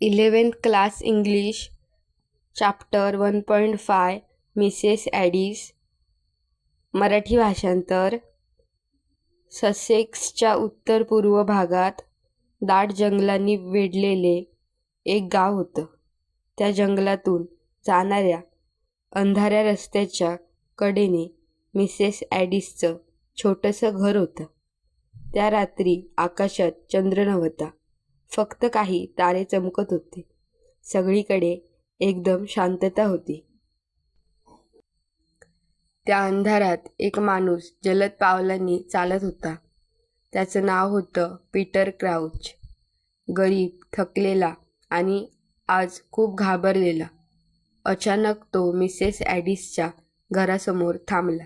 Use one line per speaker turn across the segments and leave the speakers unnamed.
Eleventh class English chapter one point five Mrs Addis Marathi भाषांतर ससेक्सच्या उत्तर पूर्व भागात दाट जंगलांनी वेढलेले एक गाव होतं. त्या जंगलातून जाणाऱ्या अंधाऱ्या रस्त्याच्या कडेने मिसेस ॲडिसचं छोटंसं घर होतं. त्या रात्री आकाशात चंद्र नव्हता. फक्त काही तारे चमकत होते. सगळीकडे एकदम शांतता होती. त्या अंधारात एक माणूस जलद पावलांनी चालत होता. त्याचं नाव होतं पीटर क्राउच. गरीब थकलेला आणि आज खूप घाबरलेला. अचानक तो मिसेस ॲडिसच्या घरासमोर थांबला.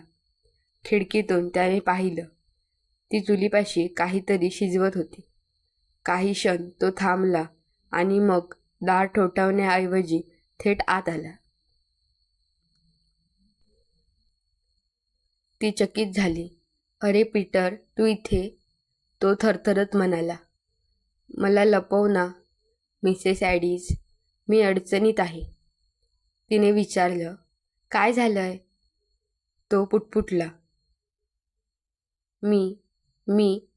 खिडकीतून त्याने पाहिलं. ती चुलीपाशी काहीतरी शिजवत होती. काही क्षण तो थांबला आणि मग दार ठोठावण्याऐवजी थेट आत आला. ती चकित झाली. अरे पीटर तू इथे? तो थरथरत म्हणाला. मला लपव ना मिसेस ॲडीज. मी अडचणीत आहे. तिने विचारलं. काय झालंय? तो पुटपुटला. मी मी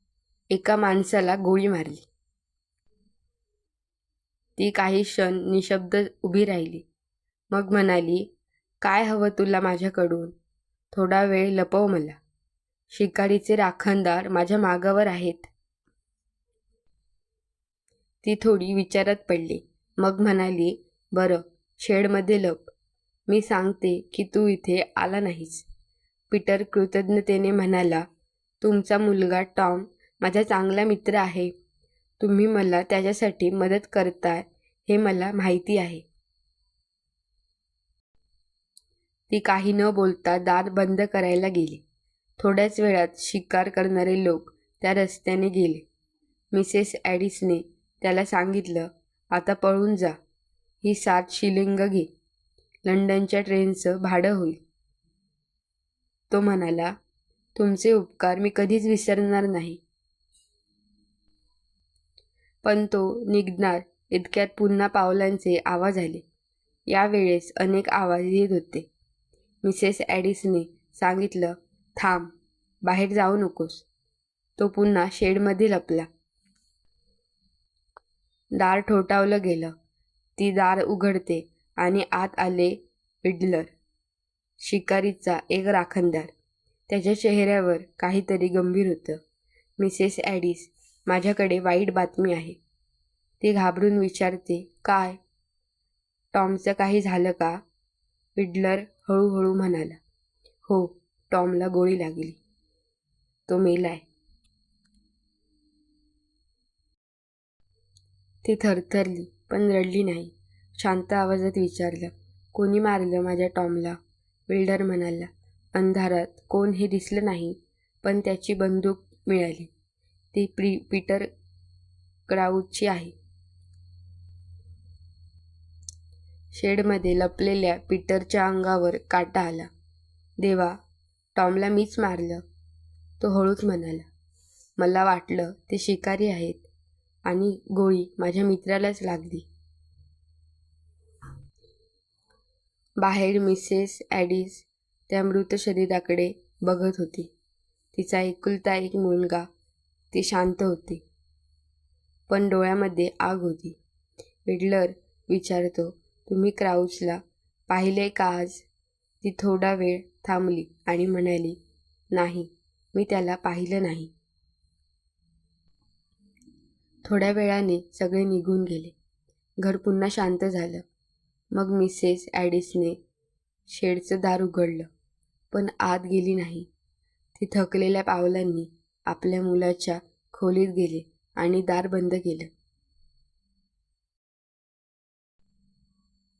एका माणसाला गोळी मारली. ती काही क्षण निशब्द उभी राहिली. मग म्हणाली काय हवं तुला माझ्याकडून? थोडा वेळ लपव मला. शिकारीचे राखणदार माझ्या मागावर आहेत. ती थोडी विचारात पडली. मग म्हणाली बरं शेडमध्ये लप. मी सांगते की तू इथे आला नाहीस. पीटर कृतज्ञतेने म्हणाला तुमचा मुलगा टॉम माझा चांगला मित्र आहे. तुम्ही मला त्याच्यासाठी मदत करताय हे मला माहिती आहे. ती काही न बोलता दार बंद करायला गेली. थोड्याच वेळात शिकार करणारे लोक त्या रस्त्याने गेले. मिसेस ॲडिसने त्याला सांगितलं आता पळून जा. ही सात शिलिंग घे. लंडनच्या ट्रेनचं भाडं होईल. तो म्हणाला तुमचे उपकार मी कधीच विसरणार नाही. पण तो निघणार इतक्यात पुन्हा पावलांचे आवाज आले. यावेळेस अनेक आवाज येत होते. मिसेस ॲडिसने सांगितलं थांब बाहेर जाऊ नकोस. तो पुन्हा शेडमध्ये लपला. दार ठोठावलं गेलं. ती दार उघडते आणि आत आले विडलर शिकारीचा एक राखणदार. त्याच्या चेहऱ्यावर काहीतरी गंभीर होतं. मिसेस ॲडिस माझ्याकडे वाईट बातमी आहे. ती घाबरून विचारते काय? टॉमचं काही झालं का? विडलर हळूहळू म्हणाला हो टॉमला गोळी लागली. तो मेलाय. ती थरथरली पण रडली नाही. शांत आवाजात विचारलं कोणी मारलं माझ्या टॉमला? विल्डर म्हणाला अंधारात कोण हे दिसलं नाही पण त्याची बंदूक मिळाली. ती प्री पीटर क्राऊडची आहे. शेडमध्ये लपलेल्या पीटरच्या अंगावर काटा आला. देवा टॉमला मीच मारलं तो हळूच म्हणाला. मला वाटलं ते शिकारी आहेत आणि गोळी माझ्या मित्रालाच लागली. बाहेर मिसेस ॲडिस त्या मृत शरीराकडे बघत होती. तिचा एकुलता एक मुलगा ती शांत होती. पण डोळ्यामध्ये आग होती. विडलर विचारतो तुम्ही क्राऊचला पाहिले का आज? ती थोडा वेळ थांबली आणि म्हणाली नाही मी त्याला पाहिलं नाही. थोड्या वेळाने सगळे निघून गेले. घर पुन्हा शांत झालं. मग मिसेस ॲडिसने शेडचं दार उघडलं पण आत गेली नाही. ती थकलेल्या पावलांनी आपल्या मुलाच्या खोलीत गेले आणि दार बंद केलं.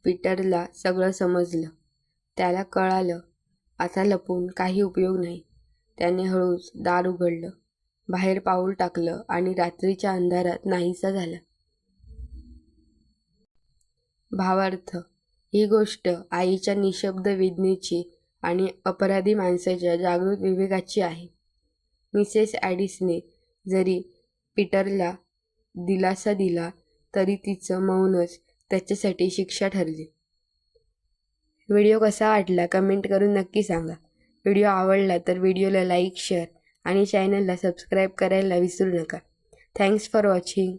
पीटरला सगळं समजलं. त्याला कळालं आता लपून काही उपयोग नाही. त्याने हळूच दार उघडलं बाहेर पाऊल टाकलं आणि रात्रीच्या अंधारात नाहीसा झाला. भावार्थ ही गोष्ट आईच्या निशब्द वेदनेची आणि अपराधी माणसाच्या जागृत विवेकाची आहे. मिसेस ॲडिसने जरी पीटरला दिलासा दिला तरी तिचं मौनच त्याच्यासाठी शिक्षा ठरली. व्हिडिओ कसा वाटला कमेंट करून नक्की सांगा. व्हिडिओ आवडला तर व्हिडिओला लाईक शेअर आणि चॅनलला सबस्क्राईब करायला विसरू नका. Thanks for watching.